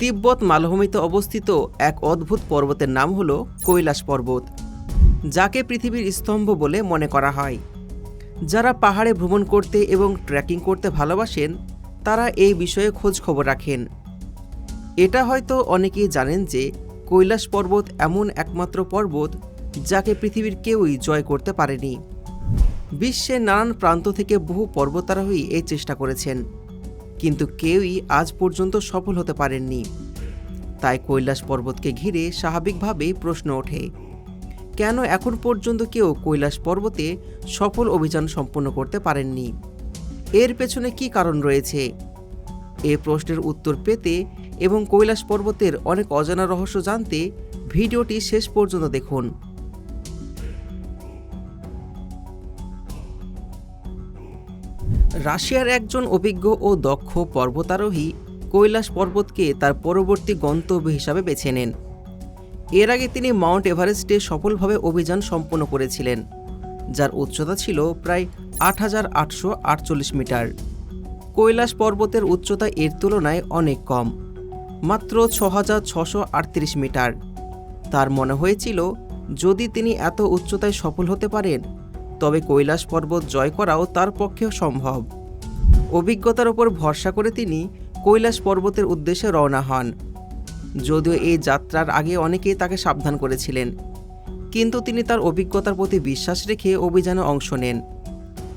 তিব্বত মালভূমিতে অবস্থিত এক অদ্ভুত পর্বতের নাম হল কৈলাস পর্বত, যাকে পৃথিবীর স্তম্ভ বলে মনে করা হয়। যারা পাহাড়ে ভ্রমণ করতে এবং ট্রেকিং করতে ভালোবাসেন, তারা এই বিষয়ে খোঁজ খবর রাখেন। এটা হয়তো অনেকেই জানেন যে কৈলাস পর্বত এমন একমাত্র পর্বত যাকে পৃথিবীর কেউই জয় করতে পারেনি। বিশ্বের নানান প্রান্ত থেকে বহু পর্বতারোহী এই চেষ্টা করেছেন। কিন্তু কেউই আজ পর্যন্ত সফল হতে পারেননি। তাই কৈলাস পর্বতকে ঘিরে স্বাভাবিকভাবেই প্রশ্ন ওঠে, কেন এখন পর্যন্ত কেউ কৈলাস পর্বতে সফল অভিযান সম্পন্ন করতে পারেননি? এর পেছনে কি কারণ রয়েছে? এ প্রশ্নের উত্তর পেতে এবং কৈলাস পর্বতের অনেক অজানা রহস্য জানতে ভিডিওটি শেষ পর্যন্ত দেখুন। রাশিয়ার একজন অভিজ্ঞ ও দক্ষ পর্বতারোহী কৈলাস পর্বতকে তার পরবর্তী গন্তব্য হিসাবে বেছে নেন। এর আগে তিনি মাউন্ট এভারেস্টে সফলভাবে অভিযান সম্পন্ন করেছিলেন, যার উচ্চতা ছিল প্রায় আট হাজার আটশো আটচল্লিশ মিটার। কৈলাস পর্বতের উচ্চতা এর তুলনায় অনেক কম, মাত্র ছ হাজার ছশো আটত্রিশ মিটার। তার মনে হয়েছিল, যদি তিনি এত উচ্চতায় সফল হতে পারেন তবে কৈলাস পর্বত জয় করাও তার পক্ষেও সম্ভব। অভিজ্ঞতার ওপর ভরসা করে তিনি কৈলাস পর্বতের উদ্দেশ্যে রওনা হন। যদিও এই যাত্রার আগে অনেকেই তাকে সাবধান করেছিলেন, কিন্তু তিনি তার অভিজ্ঞতার প্রতি বিশ্বাস রেখে অভিযানে অংশ নেন।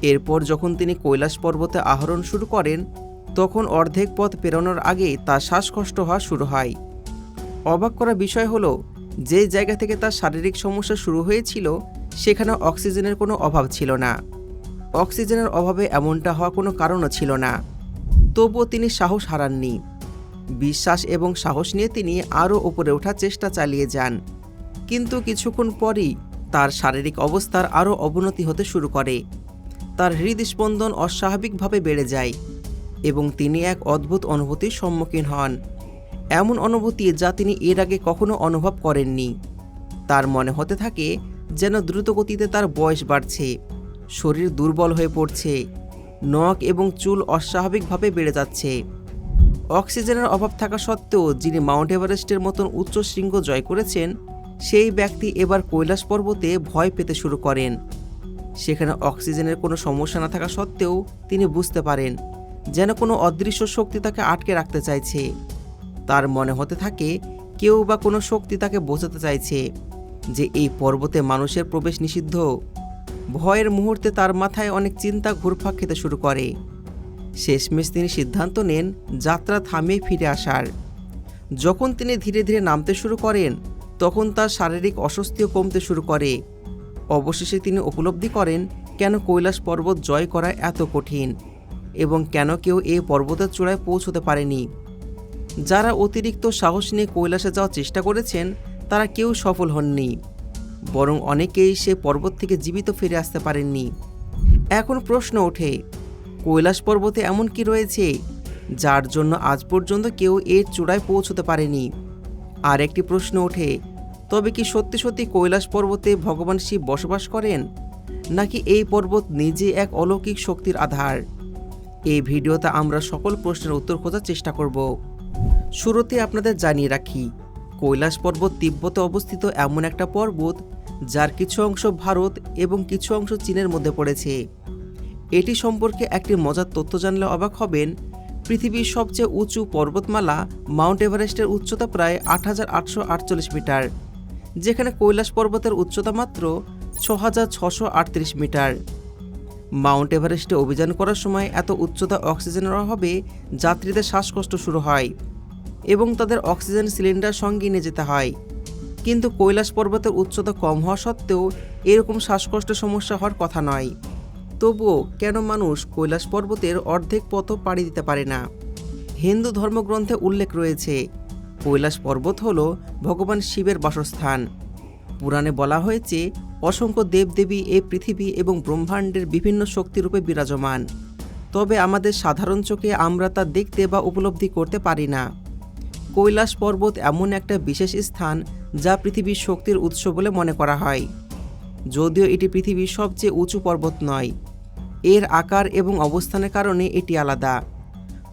এরপর যখন তিনি কৈলাস পর্বতে আহরণ শুরু করেন, তখন অর্ধেক পথ পেরোনোর আগেই তার শ্বাসকষ্ট হওয়া শুরু হয়। অবাক করা বিষয় হলো, যে জায়গা থেকে তার শারীরিক সমস্যা শুরু হয়েছিল সেখানে অক্সিজেনের কোনো অভাব ছিল না। অক্সিজেনের অভাবে এমনটা হওয়া কোনো কারণও ছিল না। তবুও তিনি সাহস হারাননি। বিশ্বাস এবং সাহস নিয়ে তিনি আরও উপরে ওঠার চেষ্টা চালিয়ে যান। কিন্তু কিছুক্ষণ পরই তার শারীরিক অবস্থার আরও অবনতি হতে শুরু করে। তার হৃদস্পন্দন অস্বাভাবিকভাবে বেড়ে যায় এবং তিনি এক অদ্ভুত অনুভূতির সম্মুখীন হন। এমন অনুভূতি যা তিনি এর আগে কখনো অনুভব করেননি। তার মনে হতে থাকে যেন দ্রুতগতিতে তার বয়স বাড়ছে। শরীর দুর্বল হয়ে পড়ছে। নখ এবং চুল অস্বাভাবিকভাবে বেড়ে যাচ্ছে। অক্সিজেনের অভাব থাকা সত্ত্বেও যিনি মাউন্ট এভারেস্টের মতন উচ্চ শৃঙ্গ জয় করেছেন, সেই ব্যক্তি এবার কৈলাস পর্বতে ভয় পেতে শুরু করেন। সেখানে অক্সিজেনের কোনো সমস্যা না থাকা সত্ত্বেও তিনি বুঝতে পারেন, যেন কোনো অদৃশ্য শক্তি তাকে আটকে রাখতে চাইছে। তার মনে হতে থাকে, কেউ বা কোনো শক্তি তাকে বোঝাতে চাইছে। যে এই পর্বতে মানুষের প্রবেশ নিষিদ্ধ। ভয়ের মুহূর্তে তার মাথায় অনেক চিন্তা ঘুরপাক খেতে শুরু করে। শেষমেশ তিনি সিদ্ধান্ত নেন যাত্রা থামিয়ে ফিরে আসার। যখন তিনি ধীরে ধীরে নামতে শুরু করেন, তখন তার শারীরিক অস্বস্তিও কমতে শুরু করে। অবশেষে তিনি উপলব্ধি করেন, কেন কৈলাস পর্বত জয় করা এত কঠিন এবং কেন কেউ এই পর্বতের চূড়ায় পৌঁছতে পারেনি। যারা অতিরিক্ত সাহস নিয়ে কৈলাসে যাওয়ার চেষ্টা করেছেন তারা কেউ সফল হননি, বরং অনেকেই সে পর্বত থেকে জীবিত ফিরে আসতে পারেননি। এখন প্রশ্ন ওঠে, কৈলাস পর্বতে এমন কি রয়েছে, যার জন্য আজ পর্যন্ত কেউ এর চূড়ায় পৌঁছতে পারেনি? আর একটি প্রশ্ন ওঠে, তবে কি সত্যি সত্যি কৈলাস পর্বতে ভগবান শিব বসবাস করেন, নাকি এই পর্বত নিজে এক অলৌকিক শক্তির আধার? এই ভিডিওতে আমরা সকল প্রশ্নের উত্তর খোঁজার চেষ্টা করব। শুরুতে আপনাদের জানিয়ে রাখি কৈলাস পর্বত তিব্বতে অবস্থিত এমন একটা পর্বত যার কিছু অংশ ভারত এবং কিছু অংশ চীনের মধ্যে পড়েছে। এটি সম্পর্কে একটি মজার তথ্য জানলে অবাক হবেন। পৃথিবীর সবচেয়ে উঁচু পর্বতমালা মাউন্ট এভারেস্টের উচ্চতা প্রায় আট হাজার আটশো আটচল্লিশ মিটার, যেখানে কৈলাস পর্বতের উচ্চতা মাত্র ছ মিটার। মাউন্ট এভারেস্টে অভিযান করার সময় এত উচ্চতা অক্সিজেনের অভাবে যাত্রীদের শ্বাসকষ্ট শুরু হয়। এবং তাদের অক্সিজেন সিলিন্ডার সঙ্গে নিয়ে যেতে হয়। কিন্তু কৈলাস পর্বতের উচ্চতা কম হওয়া সত্ত্বেও এরকম শ্বাসকষ্ট সমস্যা হওয়ার কথা নয়। তবুও কেন মানুষ কৈলাস পর্বতের অর্ধেক পথ পাড়ি দিতে পারে না? হিন্দু ধর্মগ্রন্থে উল্লেখ রয়েছে, কৈলাস পর্বত হল ভগবান শিবের বাসস্থান। পুরাণে বলা হয়েছে, অসংখ্য দেবদেবী এই পৃথিবী এবং ব্রহ্মাণ্ডের বিভিন্ন শক্তিরূপে বিরাজমান। তবে আমাদের সাধারণ চোখে আমরা তা দেখতে বা উপলব্ধি করতে পারি না। কৈলাস পর্বত এমন একটা বিশেষ স্থান যা পৃথিবীর শক্তির উৎস বলে মনে করা হয়। যদিও এটি পৃথিবীর সবচেয়ে উঁচু পর্বত নয়, এর আকার এবং অবস্থানের কারণে এটি আলাদা।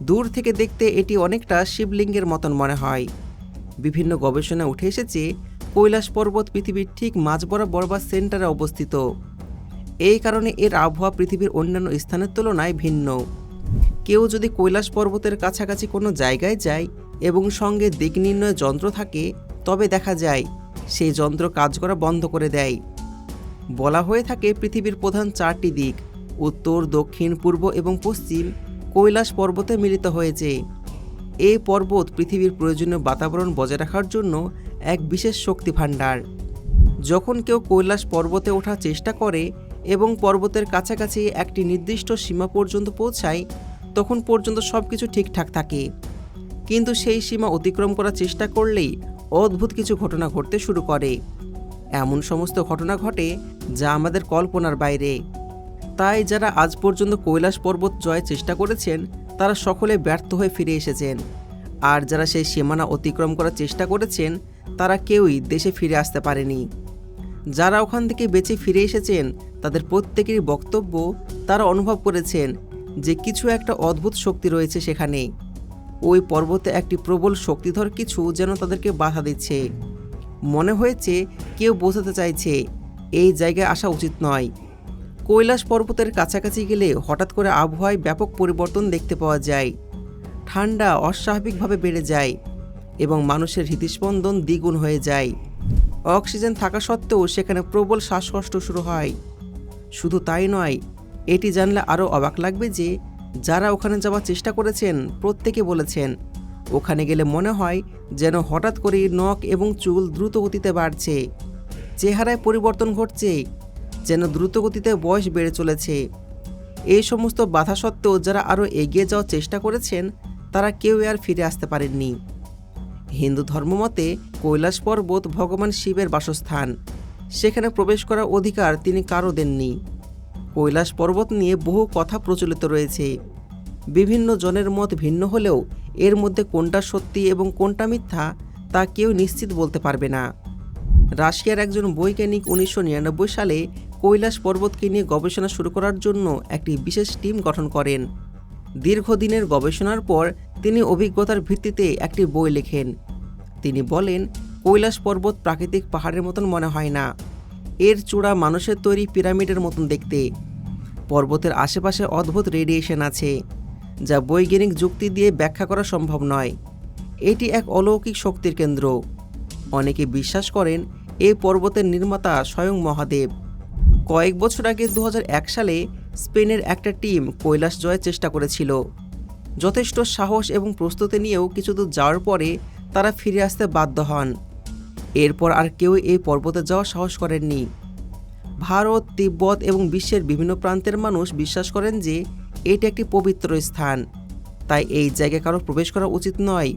দূর থেকে দেখতে এটি অনেকটা শিবলিঙ্গের মতন মনে হয়। বিভিন্ন গবেষণা উঠে এসেছে, কৈলাস পর্বত পৃথিবীর ঠিক মাঝ বরাবর বা সেন্টারে অবস্থিত। এই কারণে এর আবহাওয়া পৃথিবীর অন্যান্য স্থানের তুলনায় ভিন্ন। কেউ যদি কৈলাস পর্বতের কাছাকাছি কোনো জায়গায় যায় এবং সঙ্গে দিক নির্ণয় যন্ত্র থাকে, তবে দেখা যায় সেই যন্ত্র কাজ করা বন্ধ করে দেয়। বলা হয়ে থাকে পৃথিবীর প্রধান চারটি দিক, উত্তর, দক্ষিণ, পূর্ব এবং পশ্চিম, কৈলাস পর্বতে মিলিত হয়েছে। এই পর্বত পৃথিবীর প্রয়োজনীয় বাতাবরণ বজায় রাখার জন্য এক বিশেষ শক্তি ভাণ্ডার। যখন কেউ কৈলাস পর্বতে ওঠার চেষ্টা করে এবং পর্বতের কাছাকাছি একটি নির্দিষ্ট সীমা পর্যন্ত পৌঁছায়, তখন পর্যন্ত সব কিছু ঠিকঠাক থাকে। কিন্তু সেই সীমা অতিক্রম করার চেষ্টা করলেই অদ্ভুত কিছু ঘটনা ঘটতে শুরু করে। এমন সমস্ত ঘটনা ঘটে যা আমাদের কল্পনার বাইরে। তাই যারা আজ পর্যন্ত কৈলাস পর্বত জয়ের চেষ্টা করেছেন, তারা সকলে ব্যর্থ হয়ে ফিরে এসেছেন। আর যারা সেই সীমানা অতিক্রম করার চেষ্টা করেছেন, তারা কেউই দেশে ফিরে আসতে পারেনি। যারা ওখান থেকে বেঁচে ফিরে এসেছেন, তাদের প্রত্যেকেরই বক্তব্য তারা অনুভব করেছেন যে কিছু একটা অদ্ভুত শক্তি রয়েছে সেখানে। ওই পর্বতে একটি প্রবল শক্তিধর কিছু যেন তাদেরকে বাধা দিচ্ছে। মনে হয়েছে কেউ বোঝাতে চাইছে, এই জায়গায় আসা উচিত নয়। কৈলাস পর্বতের কাছাকাছি গেলে হঠাৎ করে আবহাওয়ায় ব্যাপক পরিবর্তন দেখতে পাওয়া যায়। ঠান্ডা, অস্বাভাবিকভাবে বেড়ে যায় এবং মানুষের হৃদস্পন্দন দ্বিগুণ হয়ে যায়। অক্সিজেন থাকা সত্ত্বেও সেখানে প্রবল শ্বাসকষ্ট শুরু হয়। শুধু তাই নয়, এটি জানলে আরও অবাক লাগবে যে যারা ওখানে যাওয়ার চেষ্টা করেছেন, প্রত্যেকে বলেছেন, ওখানে গেলে মনে হয় যেন হঠাৎ করেই নখ এবং চুল দ্রুত গতিতে বাড়ছে, চেহারায় পরিবর্তন ঘটছে, যেন দ্রুত গতিতে বয়স বেড়ে চলেছে। এই সমস্ত বাধা সত্ত্বেও যারা আরও এগিয়ে যাওয়ার চেষ্টা করেছেন, তারা কেউ আর ফিরে আসতে পারেননি। হিন্দু ধর্মমতে কৈলাস পর্বত ভগবান শিবের বাসস্থান। সেখানে প্রবেশ করার অধিকার তিনি কারও দেননি। কৈলাস পর্বত নিয়ে বহু কথা প্রচলিত রয়েছে। বিভিন্ন জনের মত ভিন্ন হলেও এর মধ্যে কোনটা সত্যি এবং কোনটা মিথ্যা তা কেউ নিশ্চিত বলতে পারবে না। রাশিয়ার একজন বৈজ্ঞানিক উনিশশো নিরানব্বই সালে কৈলাস পর্বতকে নিয়ে গবেষণা শুরু করার জন্য একটি বিশেষ টিম গঠন করেন। দীর্ঘদিনের গবেষণার পর তিনি অভিজ্ঞতার ভিত্তিতে একটি বই লেখেন। তিনি বলেন, কৈলাস পর্বত প্রাকৃতিক পাহাড়ের মতন মনে হয় না। এর চূড়া মানুষের তৈরি পিরামিডের মতন দেখতে। পর্বতের আশেপাশে অদ্ভুত রেডিয়েশন আছে, যা বৈজ্ঞানিক যুক্তি দিয়ে ব্যাখ্যা করা সম্ভব নয়। এটি এক অলৌকিক শক্তির কেন্দ্র। অনেকে বিশ্বাস করেন এই পর্বতের নির্মাতা স্বয়ং মহাদেব। কয়েক বছর আগে দু হাজার এক সালে স্পেনের একটা টিম কৈলাস জয়ের চেষ্টা করেছিল। যথেষ্ট সাহস এবং প্রস্তুতি নিয়েও কিছু দূর যাওয়ার পরে তারা ফিরে আসতে বাধ্য হন। এরপর আর কেউ এই পর্বতে যাওয়ার সাহস করেননি। ভারত, তিব্বত এবং বিশ্বের বিভিন্ন প্রান্তের মানুষ বিশ্বাস করেন যে এটি একটি পবিত্র স্থান। তাই এই জায়গায় কারও প্রবেশ করা উচিত নয়।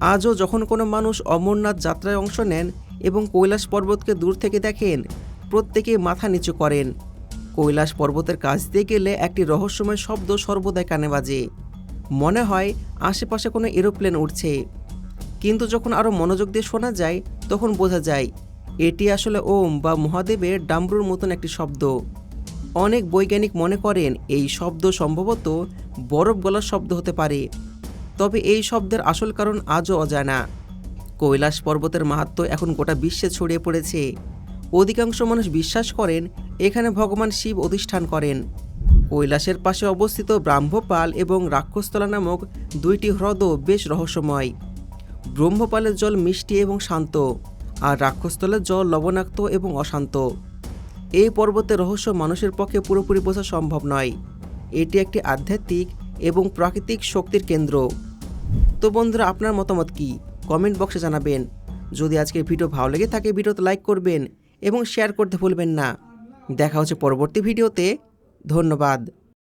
আজও যখন কোনো মানুষ অমরনাথ যাত্রায় অংশ নেন এবং কৈলাস পর্বতকে দূর থেকে দেখেন প্রত্যেকে মাথা নিচু করেন। কৈলাস পর্বতের কাছ দিয়ে গেলে একটি রহস্যময় শব্দ সর্বদাই কানে বাজে। মনে হয় আশেপাশে কোনো এরোপ্লেন উঠছে কিন্তু যখন আরও মনোযোগ দিয়ে শোনা যায়, তখন বোঝা যায়, এটি আসলে ওম বা মহাদেবের ডাম্বরুর মতন একটি শব্দ। অনেক বৈজ্ঞানিক মনে করেন এই শব্দ সম্ভবত বরফ গলার শব্দ হতে পারে। তবে এই শব্দের আসল কারণ আজও অজানা। কৈলাস পর্বতের মাহাত্ম্য এখন গোটা বিশ্বে ছড়িয়ে পড়েছে। অধিকাংশ মানুষ বিশ্বাস করেন, এখানে ভগবান শিব অধিষ্ঠান করেন। কৈলাসের পাশে অবস্থিত ব্রাহ্মপাল এবং রাক্ষসতলা নামক দুইটি হ্রদও বেশ রহস্যময়। ব্রহ্মপালের জল মিষ্টি এবং শান্ত, আর রাক্ষসতলের জল লবণাক্ত এবং অশান্ত। এই পর্বতের রহস্য মানুষের পক্ষে পুরোপুরি বোঝা সম্ভব নয়। এটি একটি আধ্যাত্মিক এবং প্রাকৃতিক শক্তির কেন্দ্র। তো বন্ধুরা, আপনার মতামত কি? কমেন্ট বক্সে জানাবেন। যদি আজকের ভিডিও ভালো লেগে থাকে, ভিডিওতে লাইক করবেন এবং শেয়ার করতে ভুলবেন না। দেখা হচ্ছে পরবর্তী ভিডিওতে। ধন্যবাদ।